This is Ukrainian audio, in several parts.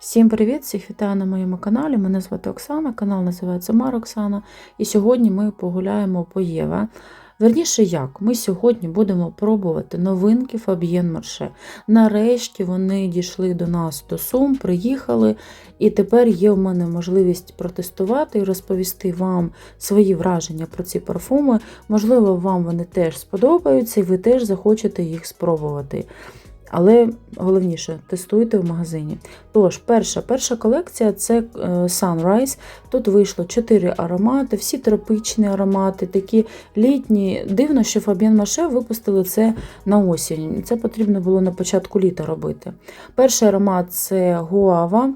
Всім привіт! Всіх вітаю на моєму каналі. Мене звати Оксана, канал називається Мар Оксана. І сьогодні ми погуляємо по Єва. Верніше як, ми сьогодні будемо пробувати новинки Фаб'єн Марше. Нарешті вони дійшли до нас до Сум, приїхали, і тепер є в мене можливість протестувати і розповісти вам свої враження про ці парфуми. Можливо, вам вони теж сподобаються, і ви теж захочете їх спробувати. Але головніше, тестуйте в магазині. Тож, перша перша колекція це е, Sunrise. Тут вийшло 4 аромати, всі тропічні аромати, такі літні. Дивно, що Fabienne Marche випустили це на осінь. Це потрібно було на початку літа робити. Перший аромат це Гуава.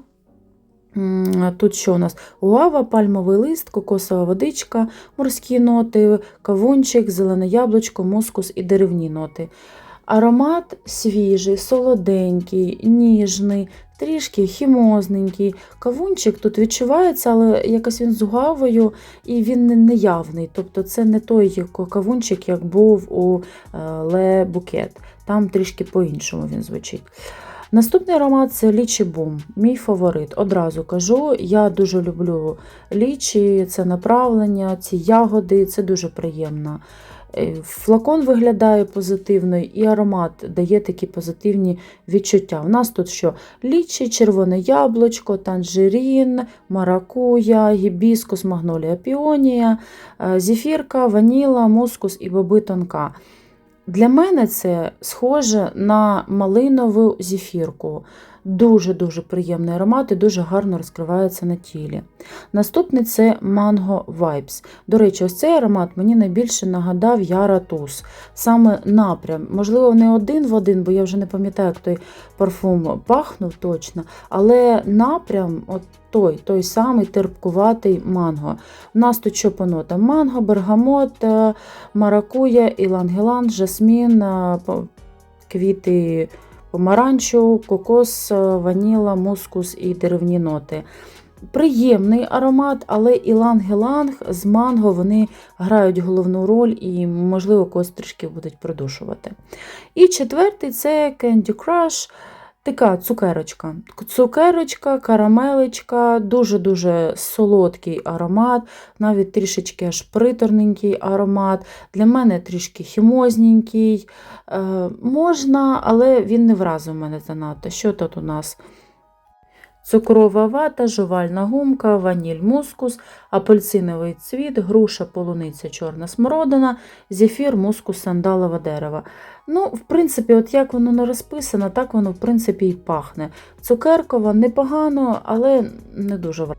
Тут що у нас? Гуава, пальмовий лист, кокосова водичка, морські ноти, кавунчик, зелене яблучко, мускус і деревні ноти. Аромат свіжий, солоденький, ніжний, трішки хімозненький. Кавунчик тут відчувається, але якось він з гуавою і він не неявний. Тобто це не той кавунчик, як був у е, Le Bouquet. Там трішки по-іншому він звучить. Наступний аромат це лічі бум, мій фаворит. Одразу кажу, я дуже люблю лічі, це направлення, ці ягоди, це дуже приємно. Е, Флакон виглядає позитивно, і аромат дає такі позитивні відчуття. У нас тут що? Лічі, червоне яблучко, танжерін, маракуя, гібіскус, магнолія піонія, е, зефірка, ваніла, мускус і боби тонка. Для мене це схоже на малинову зефірку. Дуже-дуже приємний аромат і дуже гарно розкривається на тілі. Наступний це Mango Vibes. До речі, ось цей аромат мені найбільше нагадав Яра Туз. Саме напрям. Можливо, не один в один, бо я вже не пам'ятаю, як той парфум пахнув точно, але напрям от той, той самий терпкуватий манго. У нас тут що по нотам? Манго, бергамот, е, маракуя, ілангелан, жасмін, е, квіти помаранчу, кокос, е, ваніла, мускус і деревні ноти. Приємний аромат, але іланг-геланг з манго вони грають головну роль і, можливо, когось трішки будуть придушувати. І четвертий це Candy Crush. Така цукерочка. Цукерочка, карамелечка, дуже-дуже солодкий аромат, навіть трішечки аж приторненький аромат. Для мене трішки хімозненький. Е, можна, але він не вразив мене занадто. Що тут у нас? Цукрова вата, жувальна гумка, ваніль мускус, апельсиновий цвіт, груша, полуниця, чорна смородина, зефір, мускус, сандалове дерева. Ну, в принципі, от як воно не розписано, так воно, в принципі, і пахне. Цукеркова непогано, але не дуже вра-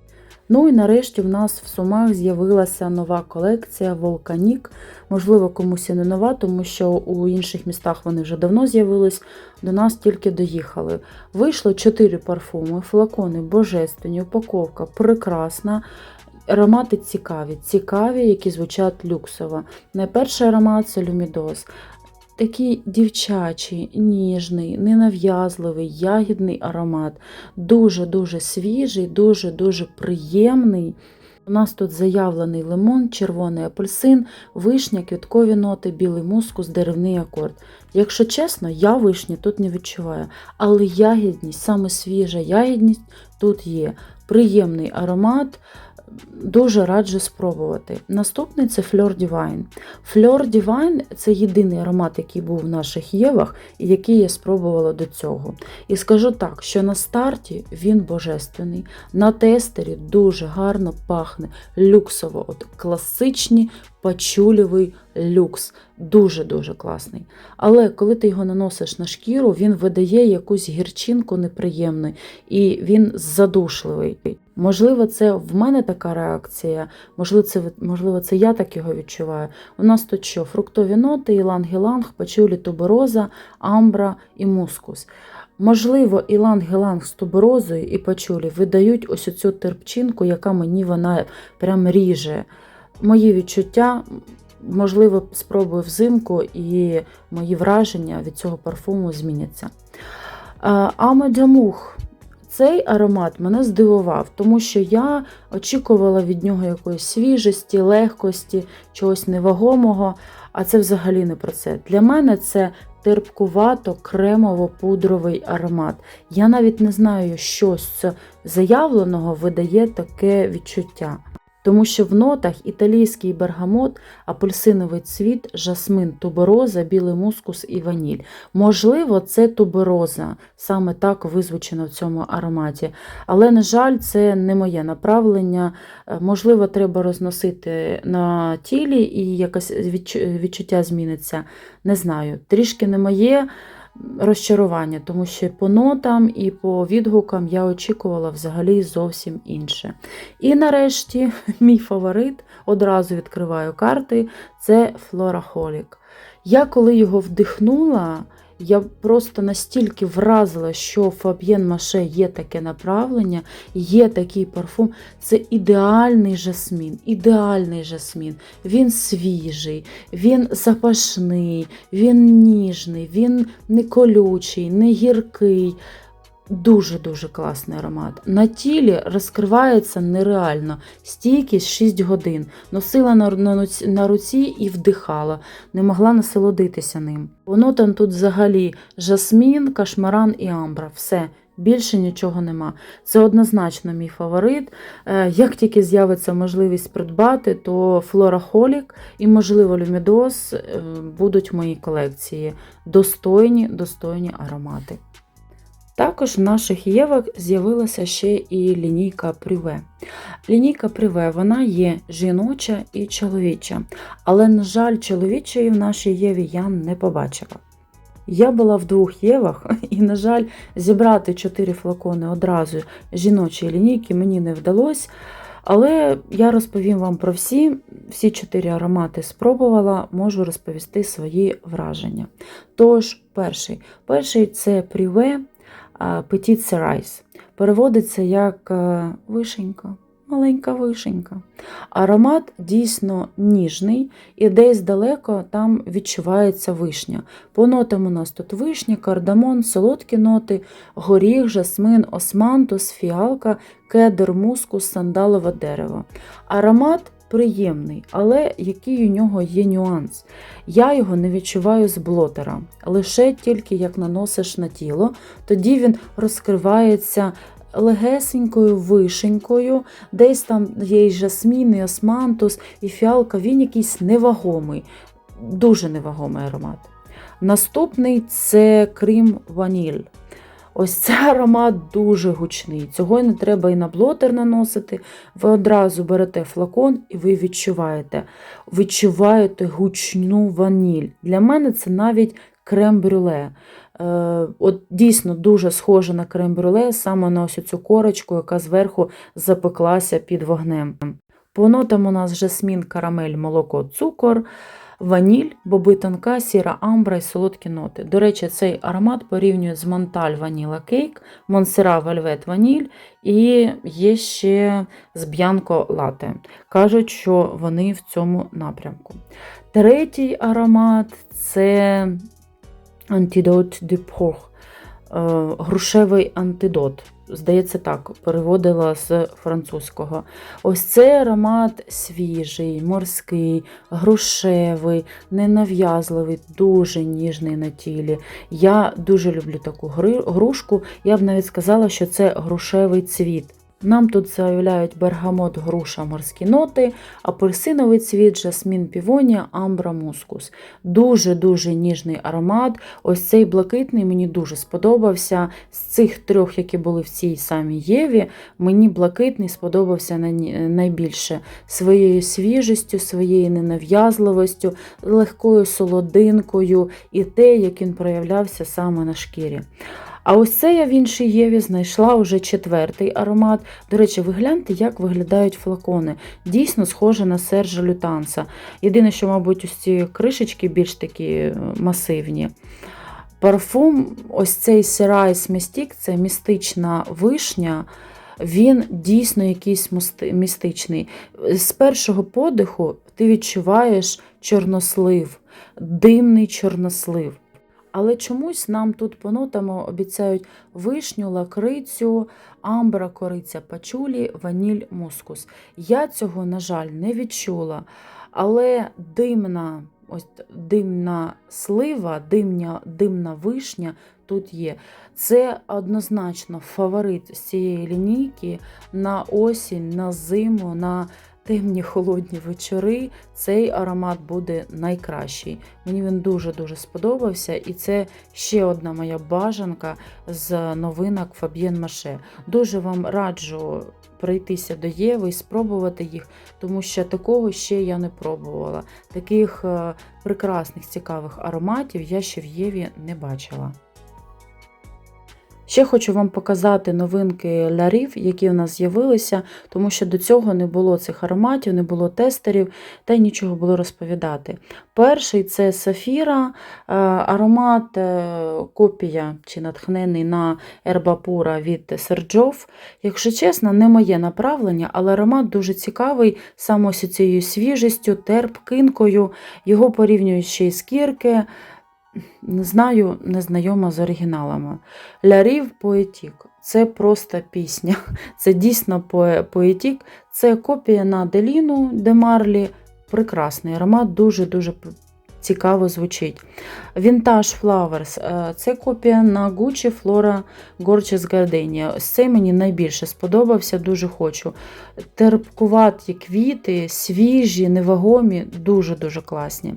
Ну і нарешті в нас в Сумах з'явилася нова колекція Волканік. Можливо, комусь і не нова, тому що у інших містах вони вже давно з'явились, до нас тільки доїхали. Вийшло 4 парфуми, флакони божественні, упаковка прекрасна. Аромати цікаві, цікаві, які звучать люксово. Найперший аромат це люмідос. Такий дівчачий, ніжний, ненав'язливий, ягідний аромат. Дуже-дуже свіжий, дуже-дуже приємний. У нас тут заявлений лимон, червоний апельсин, вишня, квіткові ноти, білий мускус, деревний акорд. Якщо чесно, я вишні тут не відчуваю, але ягідність, саме свіжа ягідність тут є. Приємний аромат, дуже раджу спробувати. Наступний це Fleur Divine. Fleur Divine – це єдиний аромат, який був в наших Євах і який я спробувала до цього. І скажу так, що на старті він божественний, на тестері дуже гарно пахне люксово, от класичний пачулєвий люкс. Дуже-дуже класний. Але коли ти його наносиш на шкіру, він видає якусь гірчинку неприємну і він задушливий. Можливо, це в мене така реакція, можливо, це, можливо, це я так його відчуваю. У нас тут що? Фруктові ноти, іланг-іланг, пачулі тубероза, амбра і мускус. Можливо, іланг-геланг з туберозою і пачулі видають ось оцю терпчинку, яка мені вона прям ріже. Мої відчуття, можливо, спробую взимку, і мої враження від цього парфуму зміняться. Амедямух. Цей аромат мене здивував, тому що я очікувала від нього якоїсь свіжості, легкості, чогось невагомого, а це взагалі не про це. Для мене це терпкувато-кремово-пудровий аромат. Я навіть не знаю, що з заявленого видає таке відчуття. Тому що в нотах італійський бергамот, апельсиновий цвіт, жасмин, тубероза, білий мускус і ваніль. Можливо, це тубероза, саме так визвучено в цьому ароматі. Але, на жаль, це не моє направлення. Е, Можливо, треба розносити на тілі і якесь відчуття зміниться. Не знаю. Трішки не моє розчарування, тому що по нотам і по відгукам я очікувала взагалі зовсім інше. І нарешті мій фаворит, одразу відкриваю карти, це Флорахолік. Я коли його вдихнула, я просто настільки вразила, що Фаб'єн Маше є таке направлення, є такий парфум. Це ідеальний жасмін, ідеальний жасмін. Він свіжий, він запашний, він ніжний, він не колючий, не гіркий. Дуже-дуже класний аромат. На тілі розкривається нереально. Стійкість 6 годин. Носила на, руці і вдихала, не могла насолодитися ним. Воно там тут взагалі жасмін, кашмаран і амбра. Все. Більше нічого нема. Це однозначно мій фаворит. Е, Як тільки з'явиться можливість придбати, то Флорахолік і, можливо, Люмідос е, будуть в моїй колекції. Достойні, достойні аромати. Також в наших євах з'явилася ще і лінійка Приве. Лінійка Приве вона є жіноча і чоловіча, але, на жаль, чоловічої в нашій єві я не побачила. Я була в двох євах, і, на жаль, зібрати чотири флакони одразу жіночої лінійки мені не вдалося. Але я розповім вам про всі. Всі чотири аромати спробувала, можу розповісти свої враження. Тож, перший. Перший це Privé Petit Cerise. Переводиться як е, вишенька, маленька вишенька. Аромат дійсно ніжний, і десь далеко там відчувається вишня. По нотам у нас тут вишня, кардамон, солодкі ноти, горіх, жасмин, османтус, фіалка, кедр, мускус, сандалове дерево. Аромат приємний, але який у нього є нюанс. Я його не відчуваю з блотера, лише тільки як наносиш на тіло, тоді він розкривається легесенькою вишенькою, десь там є і жасмін, і османтус, і фіалка, він якийсь невагомий, дуже невагомий аромат. Наступний це крім ваніль. Ось цей аромат дуже гучний. Цього не треба і на блотер наносити. Ви одразу берете флакон і ви відчуваєте. Відчуваєте гучну ваніль. Для мене це навіть крем-брюле. Е, От дійсно дуже схоже на крем-брюле, саме на ось цю корочку, яка зверху запеклася під вогнем. По нотам у нас жасмін, карамель, молоко, цукор, ваніль, боби тонка, сіра амбра і солодкі ноти. До речі, цей аромат порівнює з Монталь Ваніла Кейк, Монсера Вельвет Ваніль і є ще з Б'янко Лате. Кажуть, що вони в цьому напрямку. Третій аромат це de Porc, е, грушевий антидот. Здається, так, переводила з французького. Ось цей аромат свіжий, морський, грушевий, ненав'язливий, дуже ніжний на тілі. Я дуже люблю таку грушку. Я б навіть сказала, що це грушевий цвіт. Нам тут заявляють бергамот, груша, морські ноти, апельсиновий цвіт, жасмін півонія, амбра мускус. Дуже-дуже ніжний аромат. Ось цей блакитний мені дуже сподобався. З цих трьох, які були в цій самій Єві, мені блакитний сподобався найбільше своєю свіжістю, своєю ненав'язливостю, легкою солодинкою і те, як він проявлявся саме на шкірі. А ось це я в іншій Єві знайшла вже четвертий аромат. До речі, ви гляньте, як виглядають флакони. Дійсно схоже на Сержа Лютанса. Єдине, що, мабуть, ось ці кришечки більш такі е, масивні. Парфум, ось цей Сирайс Містік, це містична вишня. Він дійсно якийсь містичний. З першого подиху ти відчуваєш чорнослив, димний чорнослив. Але чомусь нам тут по нотам обіцяють вишню, лакрицю, амбра, кориця, пачулі, ваніль, мускус. Я цього, на жаль, не відчула. Але димна, ось димна слива, димня, димна вишня тут є. Це однозначно фаворит з цієї лінійки на осінь, на зиму, на темні холодні вечори. Цей аромат буде найкращий. Мені він дуже-дуже сподобався, і це ще одна моя бажанка з новинок Фаб'єн Маше. Дуже вам раджу пройтися до Єви і спробувати їх, тому що такого ще я не пробувала. Таких е, прекрасних, цікавих ароматів я ще в Єві не бачила. Ще хочу вам показати новинки лярів, які у нас з'явилися, тому що до цього не було цих ароматів, не було тестерів та й нічого було розповідати. Перший це Сафіра, е, аромат е, копія чи натхнений на Ербапура від Серджов. Якщо чесно, не моє направлення, але аромат дуже цікавий, саме ось цією свіжістю, терпкинкою, його порівнюють ще й з кірки. Не знаю, не знайома з оригіналами. Лярів Поетік це просто пісня. Це дійсно поетік. Це копія на Деліну де Марлі. Прекрасний аромат, дуже-дуже цікаво звучить. Vintage Flowers е, це копія на Gucci Flora Gorgeous Gardenia. Цей мені найбільше сподобався, дуже хочу. Терпкуваті квіти, свіжі, невагомі, дуже-дуже класні.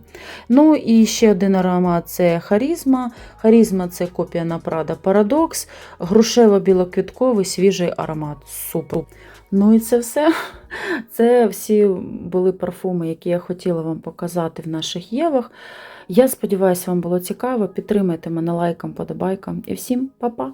Ну і ще один аромат це Харізма. Харізма це копія на Prada Paradox, грушево-білоквітковий свіжий аромат. Супер. Ну і це все. Це всі були парфуми, які я хотіла вам показати в наших євах. Я сподіваюся, вам було цікаво. Підтримайте мене лайком, подобайком. І всім па-па!